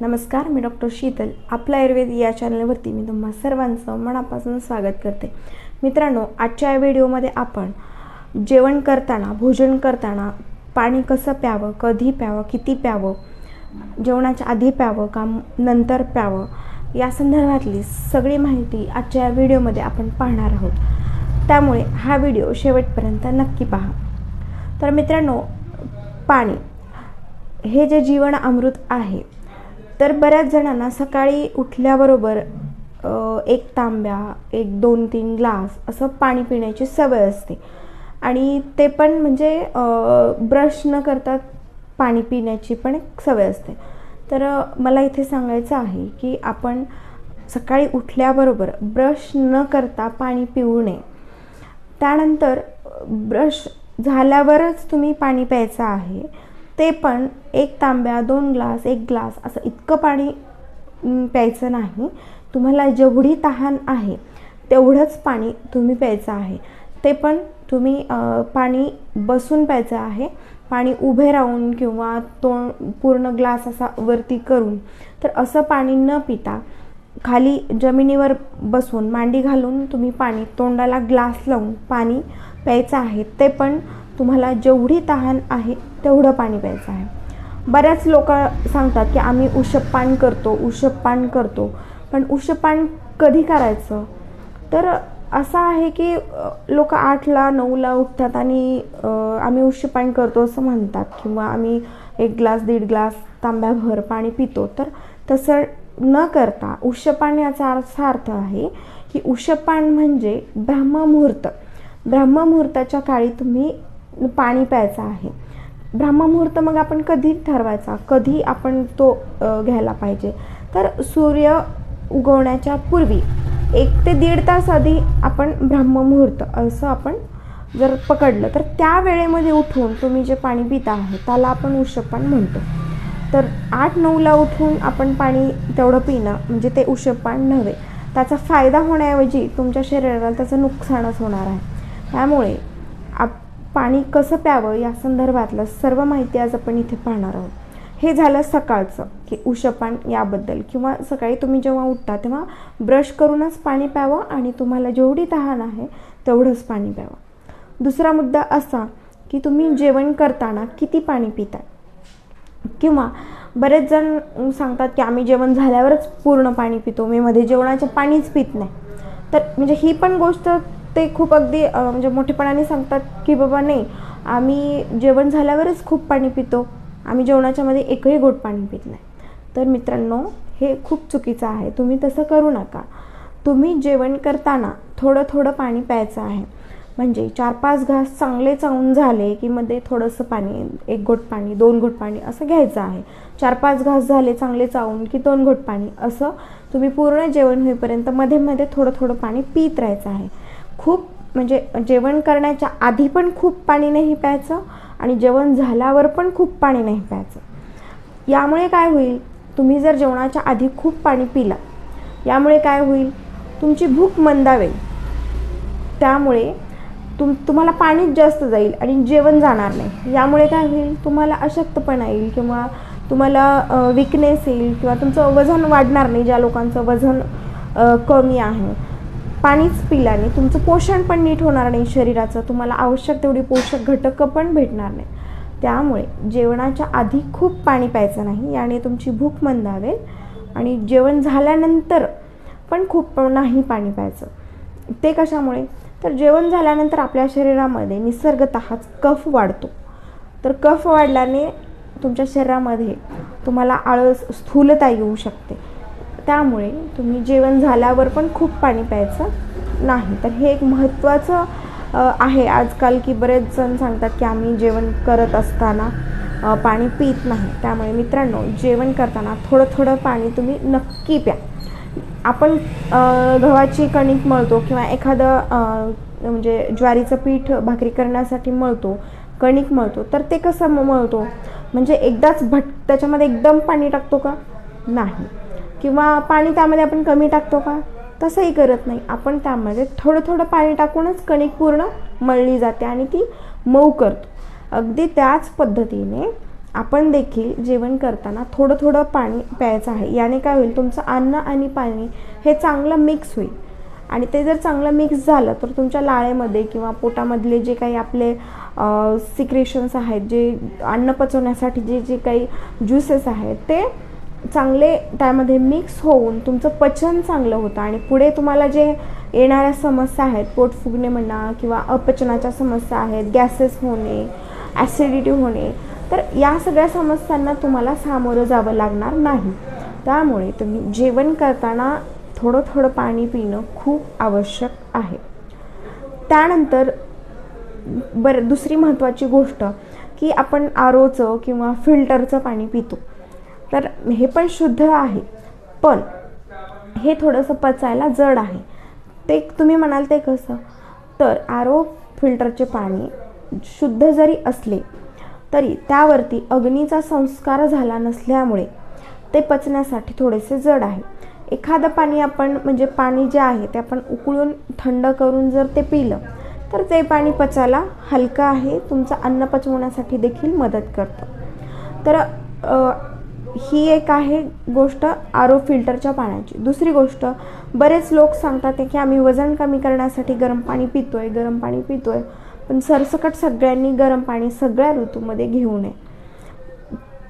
नमस्कार मी डॉक्टर शीतल. आपला आयुर्वेद या चॅनलवरती मी तुम्हा सर्वांचं मनापासून स्वागत करते. मित्रांनो आजच्या या व्हिडिओमध्ये आपण जेवण करताना भोजन करताना पाणी कसं प्यावं कधी प्यावं किती प्यावं जेवणाच्या आधी प्यावं का नंतर प्यावं या संदर्भातली सगळी माहिती आजच्या या व्हिडिओमध्ये आपण पाहणार आहोत. त्यामुळे हा व्हिडिओ शेवटपर्यंत नक्की पहा. तर मित्रांनो पाणी हे जे जीवन अमृत आहे तर बऱ्याच जणांना सकाळी उठल्याबरोबर एक तांब्या एक दोन तीन ग्लास असं पाणी पिण्याची सवय असते. आणि ते पण म्हणजे ब्रश न करता पाणी पिण्याची पण एक सवय असते. तर मला इथे सांगायचं आहे की आपण सकाळी उठल्याबरोबर ब्रश न करता पाणी पिऊ नये. त्यानंतर ब्रश झाल्यावरच तुम्ही पाणी प्यायचं आहे. ते पण एक तांब्या दोन ग्लास एक ग्लास असं इतकं पाणी प्यायचं नाही. तुम्हाला जेवढी तहान आहे तेवढंच पाणी तुम्ही प्यायचं आहे. ते पण तुम्ही पाणी बसून प्यायचं आहे. पाणी उभे राहून किंवा तोंड पूर्ण ग्लास असा वरती करून. तर असं पाणी न पिता खाली जमिनीवर बसून मांडी घालून तुम्ही पाणी तोंडाला ग्लास लावून पाणी प्यायचं आहे. ते पण तुम्हाला जेवढी तहान आहे तेवढं पाणी प्यायचं आहे. बऱ्याच लोक सांगतात की आम्ही उषपान करतो उषपान करतो. पण उषपान कधी करायचं? तर असं आहे की लोक आठला नऊला उठतात आणि आम्ही उषपान करतो असं म्हणतात किंवा आम्ही एक ग्लास दीड ग्लास तांब्याभर पाणी पितो. तर तसं न करता उषपान याचा असा अर्थ आहे की उषपान म्हणजे ब्रह्ममुहूर्त. ब्रह्ममुहूर्ताच्या काळी तुम्ही पाणी प्यायचं आहे. ब्रह्ममुहूर्त मग आपण कधी ठरवायचा कधी आपण तो घ्यायला पाहिजे. तर सूर्य उगवण्याच्या पूर्वी एक ते दीड तास आधी आपण ब्रह्ममुहूर्त असं आपण जर पकडलं तर त्या वेळेमध्ये उठून तुम्ही जे पाणी पिता आहे त्याला आपण उष्यपान म्हणतो. तर आठ नऊला उठून आपण पाणी तेवढं पिणं म्हणजे ते उष्यपान नव्हे. त्याचा फायदा होण्याऐवजी तुमच्या शरीराला त्याचं नुकसानच होणार आहे. त्यामुळे पाणी कसं प्यावं या संदर्भातलं सर्व माहिती आज आपण इथे पाहणार आहोत. हे झालं सकाळचं की उषपान याबद्दल. किंवा सकाळी तुम्ही जेव्हा उठता तेव्हा ब्रश करूनच पाणी प्यावं आणि तुम्हाला जेवढी तहान आहे तेवढंच पाणी प्यावं. दुसरा मुद्दा असा की तुम्ही जेवण करताना किती पाणी पिता किंवा बरेच जण सांगतात की आम्ही जेवण झाल्यावरच पूर्ण पाणी पितो मी मध्ये जेवणाचे पाणीच पित नाही. तर म्हणजे ही पण गोष्ट ते खूप अगदी म्हणजे मोठेपणाने सांगतात की बाबा नाही आम्ही जेवण झाल्यावरच खूप पाणी पितो. आम्ही जेवणाच्यामध्ये एकही घोट पाणी पित नाही. तर मित्रांनो हे खूप चुकीचं आहे. तुम्ही तसं करू नका. तुम्ही जेवण करताना थोडं थोडं पाणी प्यायचं आहे. म्हणजे चार पाच घास चांगले चावून झाले की मध्ये थोडंसं पाणी एक घोट पाणी दोन घोट पाणी असं घ्यायचं आहे. चार पाच घास झाले चांगले चावून की दोन घोट पाणी असं तुम्ही पूर्ण जेवण होईपर्यंत मध्ये मध्ये थोडं थोडं पाणी पित राहायचं आहे. खूप म्हणजे जेवण करण्याच्या आधी पण खूप पाणी नाही प्यायचं आणि जेवण झाल्यावर पण खूप पाणी नाही प्यायचं. यामुळे काय होईल? तुम्ही जर जेवणाच्या आधी खूप पाणी पिला यामुळे काय होईल? तुमची भूक मंदावेल. त्यामुळे तुम तुम्हाला पाणीच जास्त जाईल आणि जेवण जाणार नाही. यामुळे काय होईल? तुम्हाला अशक्तपणा येईल किंवा तुम्हाला विकनेस येईल किंवा तुमचं वजन वाढणार नाही ज्या लोकांचं वजन कमी आहे. पाणीच पिल्याने तुमचं पोषण पण नीट होणार नाही शरीराचं. तुम्हाला आवश्यक तेवढी पोषक घटकं पण भेटणार नाही त्यामुळे जेवणाच्या आधी खूप पाणी प्यायचं नाही याने तुमची भूक मंदावेल आणि जेवण झाल्यानंतर पण खूप नाही पाणी प्यायचं. ते कशामुळे? तर जेवण झाल्यानंतर आपल्या शरीरामध्ये निसर्गत कफ वाढतो. तर कफ वाढल्याने तुमच्या शरीरामध्ये तुम्हाला आळस स्थूलता येऊ शकते. त्यामुळे तुम्ही जेवण झाल्यावर पण खूप पाणी प्यायचं नाही. तर हे एक महत्त्वाचं आहे. आजकाल की बरेच जण सांगतात की आम्ही जेवण करत असताना पाणी पित नाही. त्यामुळे मित्रांनो जेवण करताना थोडं थोडं पाणी तुम्ही नक्की प्या. आपण गव्हाची कणिक मळतो किंवा एखादं म्हणजे ज्वारीचं पीठ भाकरी करण्यासाठी मळतो कणिक मळतो तर ते कसं मळतो? म्हणजे एकदाच भट त्याच्यामध्ये एकदम पाणी टाकतो का? नाही. किंवा पाणी त्यामध्ये आपण कमी टाकतो का? तसंही करत नाही. आपण त्यामध्ये थोडं थोडं पाणी टाकूनच कणिक पूर्ण मळली जाते आणि ती मऊ करतो. अगदी त्याच पद्धतीने आपण देखील जेवण करताना थोडं थोडं पाणी प्यायचं आहे. याने काय होईल? तुमचं अन्न आणि पाणी हे चांगलं मिक्स होईल. आणि ते जर चांगलं मिक्स झालं तर तुमच्या लाळेमध्ये किंवा पोटामधले जे काही आपले सिक्रेशन्स आहेत जे अन्न पचवण्यासाठी जे जे काही ज्युसेस आहेत ते चांगले त्यामध्ये मिक्स होऊन तुमचं पचन चांगलं होतं आणि पुढे तुम्हाला जे येणाऱ्या समस्या आहेत पोट फुगणे म्हणा किंवा अपचनाच्या समस्या आहेत गॅसेस होणे ॲसिडिटी होणे तर या सगळ्या समस्यांना तुम्हाला सामोरं जावं लागणार नाही. त्यामुळे तुम्ही जेवण करताना थोडं थोडं पाणी पिणं खूप आवश्यक आहे. त्यानंतर बरं दुसरी महत्त्वाची गोष्ट की आपण आरोचं किंवा फिल्टरचं पाणी पितो. तर हे पण शुद्ध आहे. पण हे थोडंसं पचायला जड आहे. ते तुम्ही म्हणाल ते कसं? तर आरो फिल्टरचे पाणी शुद्ध जरी असले तरी त्यावरती अग्नीचा संस्कार झाला नसल्यामुळे ते पचण्यासाठी थोडेसे जड आहे. एखादं पाणी आपण म्हणजे पाणी जे आहे ते आपण उकळून थंड करून जर ते पिलं तर ते पाणी पचायला हलकं आहे. तुमचं अन्न पचवण्यासाठी देखील मदत करतं. तर ही एक आहे गोष्ट आरो फिल्टरच्या पाण्याची. दुसरी गोष्ट बरेच लोक सांगतात की आम्ही वजन कमी करण्यासाठी गरम पाणी पितो आहे गरम पाणी पितो आहे पण सरसकट सगळ्यांनी गरम पाणी सगळ्या ऋतूमध्ये घेऊ नये.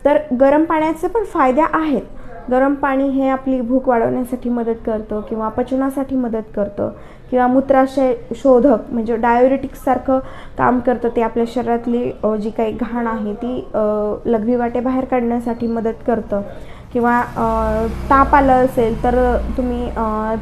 तर गरम पाण्याचे पण फायदे आहेत. गरम पाणी हे आपली भूक वाढवण्यासाठी मदत करतं किंवा पचनासाठी मदत करतं. किंवा मूत्राशय शोधक म्हणजे डायोरेटिक्ससारखं काम करतं ते आपल्या शरीरातली जी काही घाण आहे ती लघवी वाटे बाहेर काढण्यासाठी मदत करतं. किंवा ताप आलं असेल तर तुम्ही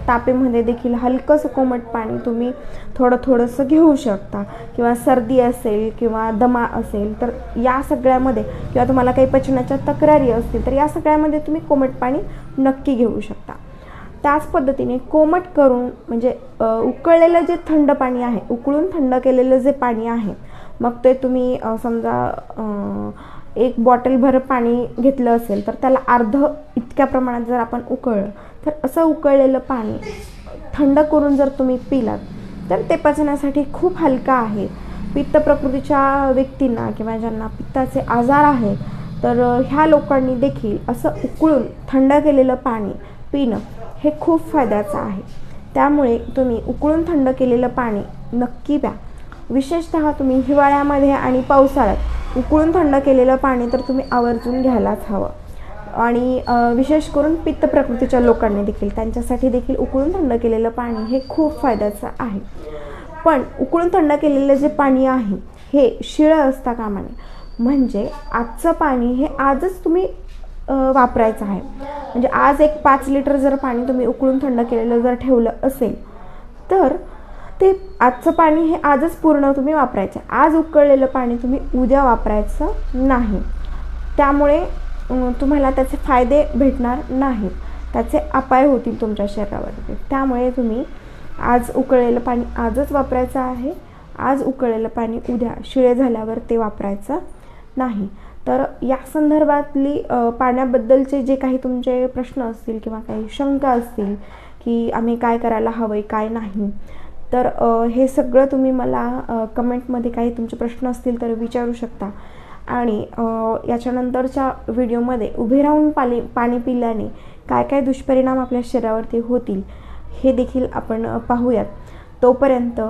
तापेमध्ये देखील हलकंसं कोमट पाणी तुम्ही थोडं थोडंसं घेऊ शकता. किंवा सर्दी असेल किंवा दमा असेल तर या सगळ्यामध्ये किंवा तुम्हाला काही पचनाच्या तक्रारी असतील तर या सगळ्यामध्ये तुम्ही कोमट पाणी नक्की घेऊ शकता. त्याच पद्धतीने कोमट करून म्हणजे उकळलेलं जे थंड पाणी आहे उकळून थंड केलेलं जे पाणी आहे मग ते तुम्ही समजा एक बॉटलभर पाणी घेतलं असेल तर त्याला अर्ध इतक्या प्रमाणात जर आपण उकळलं तर असं उकळलेलं पाणी थंड करून जर तुम्ही पिलात तर ते पचण्यासाठी खूप हलका आहे. पित्त प्रकृतीच्या व्यक्तींना किंवा ज्यांना पित्ताचे आजार आहेत तर ह्या लोकांनी देखील असं उकळून थंड केलेलं पाणी पिणं हे खूप फायद्याचं आहे. त्यामुळे तुम्ही उकळून थंड केलेलं पाणी नक्की प्या. विशेषतः तुम्ही हिवाळ्यामध्ये आणि पावसाळ्यात उकळून थंड केलेलं पाणी तर तुम्ही आवर्जून घ्यायलाच हवं. आणि विशेष करून पित्त प्रकृतीच्या लोकांनी देखील त्यांच्यासाठी देखील उकळून थंड केलेलं पाणी हे खूप फायद्याचं आहे. पण उकळून थंड केलेलं जे पाणी आहे हे शिळं असता कामाने म्हणजे आजचं पाणी हे आजच तुम्ही वापरायचं आहे. म्हणजे आज एक पाच लिटर जर पाणी तुम्ही उकळून थंड केलेलं जर ठेवलं असेल तर ते आजचं पाणी हे आजच पूर्ण तुम्ही वापरायचं. आज उकळलेलं पाणी तुम्ही उद्या वापरायचं नाही. त्यामुळे तुम्हाला त्याचे फायदे भेटणार नाहीत त्याचे अपाय होतील तुमच्या शरीरावरती. त्यामुळे तुम्ही आज उकळलेलं पाणी आजच वापरायचं आहे. आज उकळलेलं पाणी उद्या शिळे झाल्यावर ते वापरायचं नाही. तर या संदर्भातली पाण्याबद्दलचे जे काही तुमचे प्रश्न असतील किंवा काही शंका असतील की आम्ही काय करायला हवं आहे काय नाही तर हे सगळं तुम्ही मला कमेंटमध्ये काही तुमचे प्रश्न असतील तर विचारू शकता. आणि याच्यानंतरच्या व्हिडिओमध्ये उभे राहून पाणी पाणी पिल्याने काय काय दुष्परिणाम आपल्या शरीरावरती होतील हे देखील आपण पाहूयात. तोपर्यंत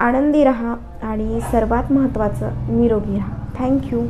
आनंदी रहा आणि सर्वात महत्त्वाचं निरोगी राहा. थँक्यू.